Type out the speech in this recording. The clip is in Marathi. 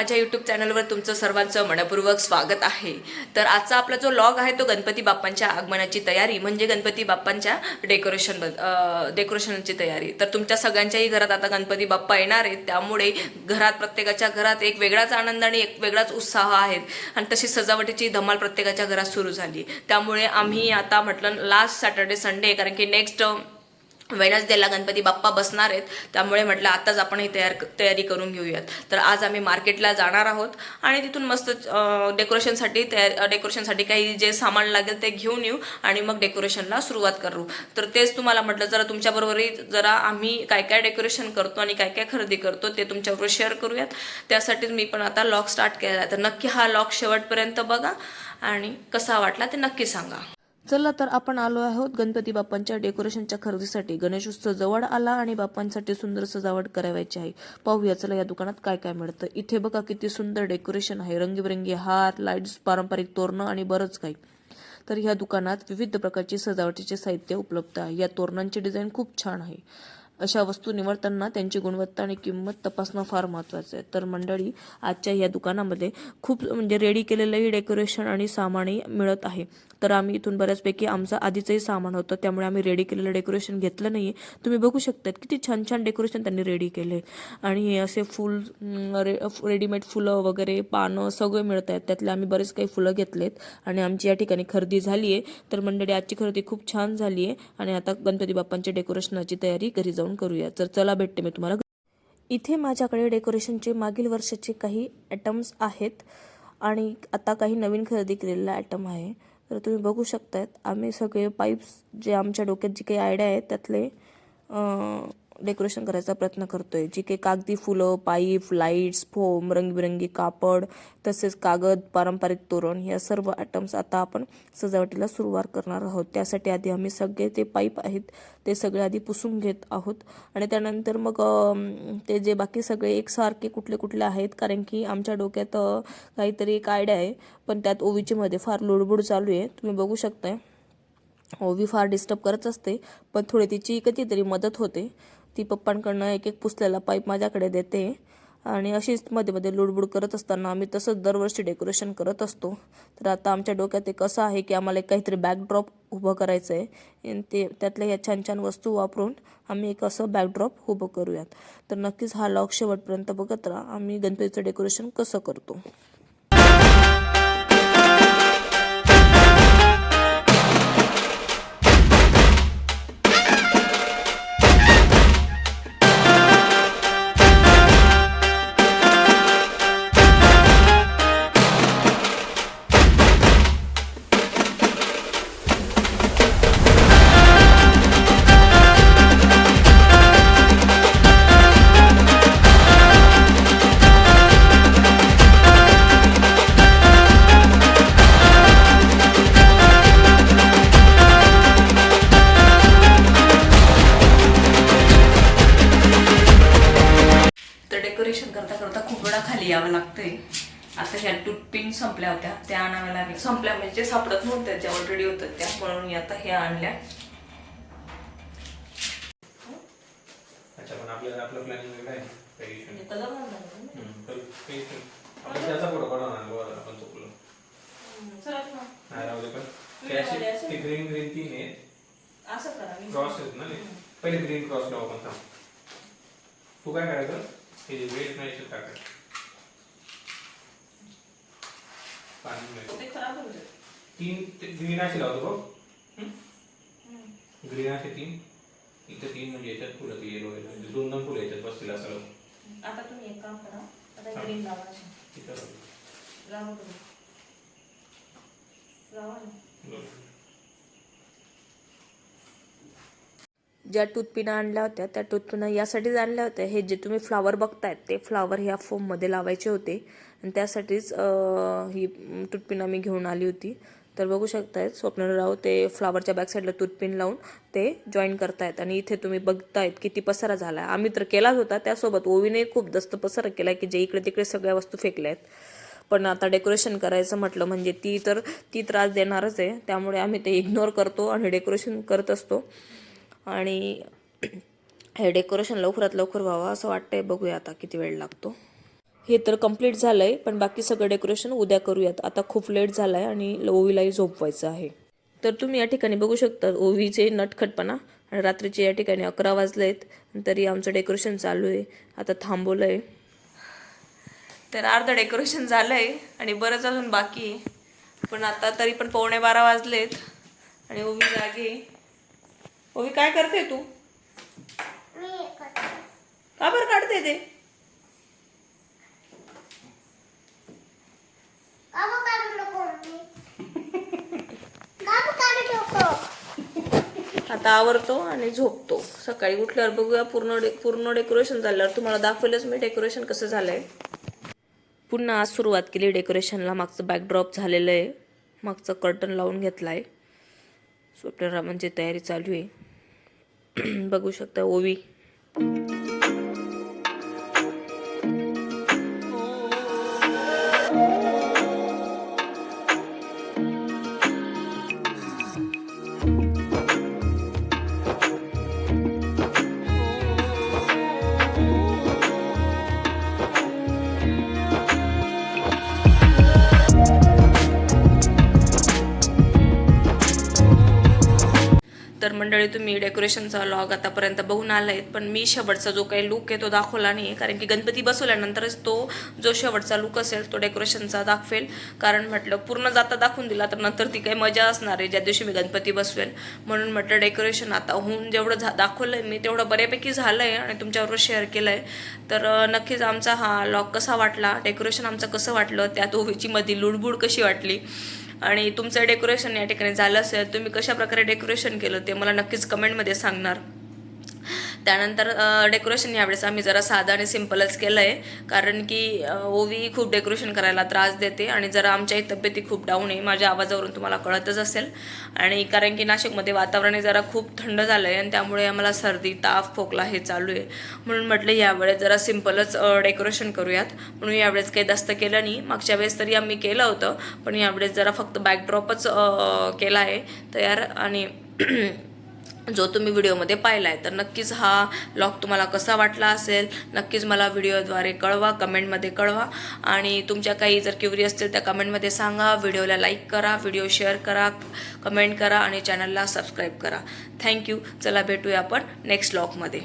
माझ्या यूट्यूब चॅनलवर तुमचं सर्वांचं मनपूर्वक स्वागत आहे. तर आजचा आपला जो लॉग आहे तो गणपती बाप्पांच्या आगमनाची तयारी म्हणजे गणपती बाप्पांच्या डेकोरेशन डेकोरेशनची तयारी. तर तुमच्या सगळ्यांच्याही घरात आता गणपती बाप्पा येणार आहेत. त्यामुळे घरात प्रत्येकाच्या घरात एक वेगळाच आनंद आणि एक वेगळाच उत्साह आहे आणि तशी सजावटीची धमाल प्रत्येकाच्या घरात सुरू झाली. त्यामुळे आम्ही आता म्हटलं लास्ट सॅटर्डे संडे कारण की नेक्स्ट वेनसडेला गणपती बाप्पा बसणार आहेत. त्यामुळे म्हटलं आताच आपण ही तयार तयारी करून घेऊयात. तर आज आम्ही मार्केटला जाणार आहोत आणि तिथून मस्त डेकोरेशनसाठी तयार डेकोरेशनसाठी काही जे सामान लागेल ते घेऊन येऊ आणि मग डेकोरेशनला सुरुवात करू. तर तेच तुम्हाला म्हटलं जरा तुमच्याबरोबरही जरा आम्ही काय काय डेकोरेशन करतो आणि काय काय खरेदी करतो ते तुमच्याबरोबर शेअर करूयात. त्यासाठीच मी पण आता लॉक स्टार्ट केला आहे. तर नक्की हा लॉक शेवटपर्यंत बघा आणि कसा वाटला ते नक्की सांगा. चला तर आपण आलो आहोत गणपती बाप्पांच्या डेकोरेशनच्या खरेदीसाठी. गणेशोत्सव जवळ आला आणि बाप्पांसाठी सुंदर सजावट करावायची आहे. पाहूया चला या दुकानात काय काय मिळतं. इथे बघा किती सुंदर डेकोरेशन आहे. रंगीबेरंगी हार लाईट्स पारंपरिक तोरणं आणि बरंच काही. तर ह्या दुकानात विविध प्रकारची सजावटीचे साहित्य उपलब्ध आहे. या तोरणांची डिझाईन खूप छान आहे. अशा वस्तू निवडताना त्यांची गुणवत्ता आणि किंमत तपासणं फार महत्त्वाचं आहे. तर मंडळी आजच्या या दुकानामध्ये खूप म्हणजे रेडी केलेलंही डेकोरेशन आणि सामानही मिळत आहे. तर आम्ही इथून बऱ्याचपैकी आमचं आधीचंही सामान होतं त्यामुळे आम्ही रेडी केलेलं डेकोरेशन घेतलं नाही तुम्ही बघू शकतात किती छान छान डेकोरेशन त्यांनी रेडी केले. आणि हे असे फुल रे रेडीमेड फुलं वगैरे पानं सगळे मिळत आहेत. त्यातले आम्ही बरेच काही फुलं घेतलेत आणि आमची या ठिकाणी खरेदी झाली आहे तर मंडळी आजची खरेदी खूप छान झाली आहे आणि आता गणपती बाप्पांच्या डेकोरेशनाची तयारी घरी जाऊन करूया. तर चला भेटते मी तुम्हाला. इथे माझ्याकडे डेकोरेशनचे मागील वर्षाचे काही ॲटम्स आहेत आणि आता काही नवीन खरेदी केलेला ॲटम आहे. तर तुम्ही बघू शकतात आम्ही सगळे पाईप्स जे आमच्या डोक्यात जी काही आयडिया आहेत त्यातले डेकोरेशन करायचा प्रयत्न करतोय. जी काही कागदी फुलं पाईप लाईट्स फोम रंगीबिरंगी कापड तसेच कागद पारंपरिक तोरण या सर्व आयटम्स आता आपण सजावटीला सुरुवात करणार आहोत. त्यासाठी आधी आम्ही सगळे ते पाईप आहेत ते सगळे आधी पुसून घेत आहोत. आणि त्यानंतर मग ते जे बाकी सगळे एकसारखे कुठले कुठले आहेत कारण की आमच्या डोक्यात काहीतरी एक आयडिया आहे पण त्यात ओवीचीमध्ये फार लुडबुड चालू आहे. तुम्ही बघू शकताय. ओवी फार डिस्टर्ब करत असते पण थोडी तिची कधीतरी मदत होते. ती पप्पांकडनं एक एक पुसलेला पाईप माझ्याकडे देते आणि अशीच मध्ये मध्ये लुडबुड करत असताना आम्ही तसंच दरवर्षी डेकोरेशन करत असतो. तर आता आमच्या डोक्यात एक असं आहे की आम्हाला एक काहीतरी बॅकड्रॉप उभं करायचं आहे ते त्यातल्या ह्या छान छान वस्तू वापरून आम्ही एक असं बॅकड्रॉप उभं करूयात. तर नक्कीच हा लॉक शेवटपर्यंत बघत राहा. आम्ही गणपतीचं डेकोरेशन कसं करतो. डेकोरेशन करता करता खूप वेळा खाली यावं लागतंय. आता ह्या टूथपिन संपल्या होत्या त्या आणाव्या लागल्या. संपल्या म्हणजे सापडत नव्हत्या ज्या ऑलरेडी होत्या त्या म्हणून मी आता ह्या आणल्या. पण. हे पण. ग्रीन ग्रीन तीन असं करा क्रॉस आहेत ना. पहिले ग्रीन क्रॉस लावू थांब. तू काय करायचं? हे पाणी नाही. ते खराब होऊ जाईल. तीन ग्रीन असे लावतो बघ ग्रीन असे तीन इथं तीन म्हणजे याच्यात फुलं ते येलो म्हणजे दोन दोन फुलं याच्यात बसतील असं लावू. आता तुम्ही एक काम करा आता. ग्रीन लावा लावू. लावा तुम्ही. लावा ना. ज्या टूथपिना आणल्या होत्या त्या टूथपिना यासाठीच आणल्या होत्या. हे जे तुम्ही फ्लावर बघतायत ते फ्लावर ह्या फोममध्ये लावायचे होते. आणि त्यासाठीच ही टूथपिन आम्ही घेऊन आली होती. तर बघू शकतायत स्वप्नराव ते फ्लावरच्या बॅक साईडला टूथपिन लावून ते जॉईन करतायत. आणि इथे तुम्ही बघतायत किती पसारा झाला आहे आम्ही तर केलाच होता त्यासोबत ओवीने खूप जास्त पसारा केला की जे इकडे तिकडे सगळ्या वस्तू फेकल्या आहेत पण आता डेकोरेशन करायचं म्हटलं म्हणजे ती तर ती त्रास देणारच आहे. त्यामुळे आम्ही ते इग्नोर करतो आणि डेकोरेशन करत असतो. आणि हे डेकोरेशन लवकरात लवकर व्हावं असं वाटतंय. बघूया आता किती वेळ लागतो. हे तर कंप्लीट झालं आहे पण बाकी सगळं डेकोरेशन उद्या करूयात. आता खूप लेट झालं आहे आणि ओवीलाही झोपवायचं आहे. तर तुम्ही या ठिकाणी बघू शकता ओवीचे नटखटपणा. आणि रात्रीचे या ठिकाणी अकरा वाजले आहेत तरी आमचं डेकोरेशन चालू आहे. आता थांबवलं आहे तर अर्धं डेकोरेशन झालं आहे आणि बरंच अजून बाकी आहे. पण आता तरी पण पावणे बारा वाजलेत आणि ओवी जागे आहे. ओवी काय करते तू? का बरं काढते ते? आता आवरतो आणि झोपतो. सकाळी उठल्यावर बघूया पूर्ण डे पूर्ण डेकोरेशन झाल्यावर तुम्हाला दाखवेलच मी डेकोरेशन कसं झालंय. पुन्हा आज सुरुवात केली डेकोरेशनला मागचं बॅकड्रॉप झालेलं आहे. मागचं कर्टन लावून घेतलं आहे स्वप्नरामांची तयारी चालू आहे. बघू शकता ओवी. मंडळी तुम्ही डेकोरेशनचा लॉग आतापर्यंत बघून आलायत पण मी शेवटचा जो काही लुक आहे तो दाखवला नाही कारण की गणपती बसवल्यानंतरच तो जो शेवटचा लुक असेल तो डेकोरेशनचा दाखवेल. कारण म्हटलं पूर्ण जाता दाखवून दिला तर नंतर ती काही मजा असणार आहे. ज्या दिवशी मी गणपती बसवेल. म्हणून म्हटलं डेकोरेशन आता होऊन जेवढं झा दाखवलं आहे मी तेवढं बऱ्यापैकी झालं आहे आणि तुमच्याबरोबर शेअर केलं आहे तर नक्कीच आमचा हा लॉग कसा वाटला डेकोरेशन आमचं कसं वाटलं त्यात ओवीची मधी लुडबुड कशी वाटली आणि तुमचं डेकोरेशन या ठिकाणी झालं असेल तुम्ही कशा प्रकारे डेकोरेशन केलं ते मला नक्कीच कमेंटमध्ये सांगणार. त्यानंतर डेकोरेशन यावेळेस आम्ही जरा साधं आणि सिम्पलच केलं आहे कारण की ओवी खूप डेकोरेशन करायला त्रास देते आणि जरा आमच्याही तब्येती खूप डाऊन आहे. माझ्या आवाजावरून तुम्हाला कळतच असेल. आणि कारण की नाशिकमध्ये वातावरण जरा खूप थंड झालं आहे आणि त्यामुळे आम्हाला सर्दी ताप खोकला हे चालू आहे. म्हणून म्हटलं यावेळेस जरा सिम्पलच डेकोरेशन करूयात. म्हणून यावेळेस काही जास्त केलं नाही. मागच्या वेळेस तरी आम्ही केलं होतं पण यावेळेस जरा फक्त बॅकड्रॉपच केला आहे तयार. आणि जो तुम्ही व्हिडिओमध्ये पाहिला आहे तर नक्कीच हा ब्लॉग तुम्हाला कसा वाटला असेल नक्कीच मला व्हिडिओद्वारे कळवा कमेंटमध्ये कळवा. आणि तुमच्या काही जर क्युरी असतील त्या कमेंटमध्ये सांगा. व्हिडिओला लाईक करा व्हिडिओ शेअर करा कमेंट करा आणि चॅनलला सबस्क्राईब करा. थँक्यू चला भेटूया आपण नेक्स्ट ब्लॉगमध्ये